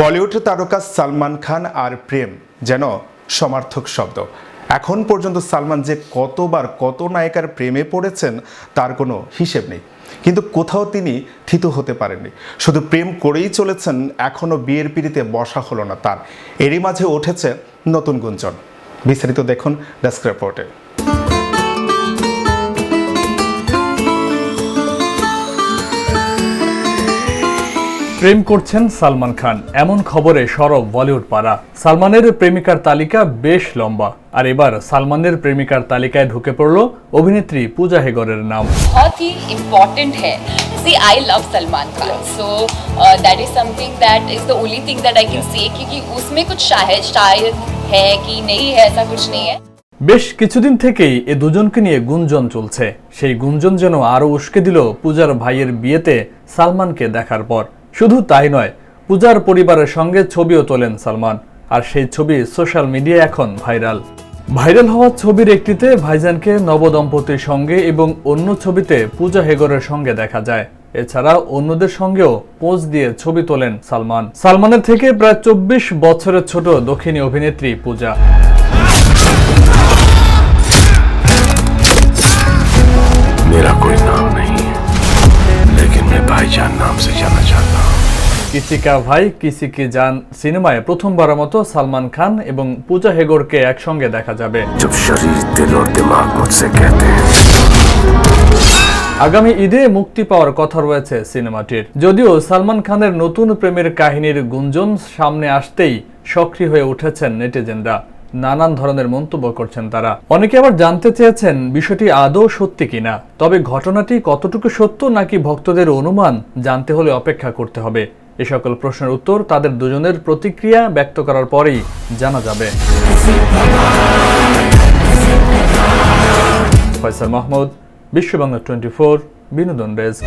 বলিউড তারকা সালমান খান আর প্রেম যেন সমার্থক শব্দ। এখন পর্যন্ত সালমান যে কতবার কত নায়িকার প্রেমে পড়েছেন তার কোনো হিসেব নেই। কিন্তু কোথাও তিনি থিত হতে পারেননি। শুধু প্রেম করেই চলেছেন এখনও বিয়ের পিড়িতে বসা হলো না তার। এরই মাঝে উঠেছে নতুন গুঞ্জন। বিস্তারিত দেখুন ডেস্ক রিপোর্টে। প্রেম করছেন সালমান খান এমন খবরে সরব বলিউড পাড়া সালমানের প্রেমিকার তালিকা বেশ লম্বা আর এবার সালমানের প্রেমিকার তালিকায় ঢুকে পড়ল অভিনেত্রী পূজা হেগরের নাম बहुत ही इम्पॉर्टेंट है see I love Salman Khan so that is something that is the only thing that I can say क्योंकि उसमें कुछ शायद शायद है कि नहीं है ऐसा कुछ नहीं है বেশ কিছুদিন থেকেই এ দুজনকে নিয়ে গুঞ্জন চলছে সেই গুঞ্জন যেন আরও উস্কে দিল পূজার ভাইয়ের বিয়েতে সালমানকে দেখার পর শুধু তাই নয়, পূজার পরিবারের সঙ্গে ছবিও তোলেন সালমান, আর সেই ছবি সোশ্যাল মিডিয়ায় এখন ভাইরাল। ভাইরাল হওয়া ছবির একটিতে ভাইজানকে নবদম্পতির সঙ্গে এবং অন্য ছবিতে পূজা হেগরের সঙ্গে দেখা যায়। এছাড়া অন্যদের সঙ্গেও পোজ দিয়ে ছবি তোলেন সালমান। সালমানের থেকে প্রায় চব্বিশ বছরের ছোট দক্ষিণী অভিনেত্রী পূজা। কিসিকা ভাই কিসিকে জান সিনেমায় প্রথমবারের মতো সালমান খান এবং পূজা হেগড়কে একসঙ্গে দেখা যাবে। আগামী ঈদে মুক্তি পাওয়ার কথা রয়েছে সিনেমাটির। যদিও সালমান খানের নতুন প্রেমের কাহিনীর গুঞ্জন সামনে আসতেই সক্রিয় হয়ে উঠেছেন নেটিজেনরা। নানান ধরনের মন্তব্য করছেন তারা। অনেকে আবার জানতে চেয়েছেন বিষয়টি আদৌ সত্যি কিনা। তবে ঘটনাটি কতটুকু সত্য নাকি ভক্তদের অনুমান জানতে হলে অপেক্ষা করতে হবে। এ সকল প্রশ্নের উত্তর তাদের দুজনের প্রতিক্রিয়া ব্যক্ত করার পরেই জানা যাবে। ফয়সাল মাহমুদ, বিশ্ব বাংলা টোয়েন্টি ফোর, বিনোদন ডেস্ক।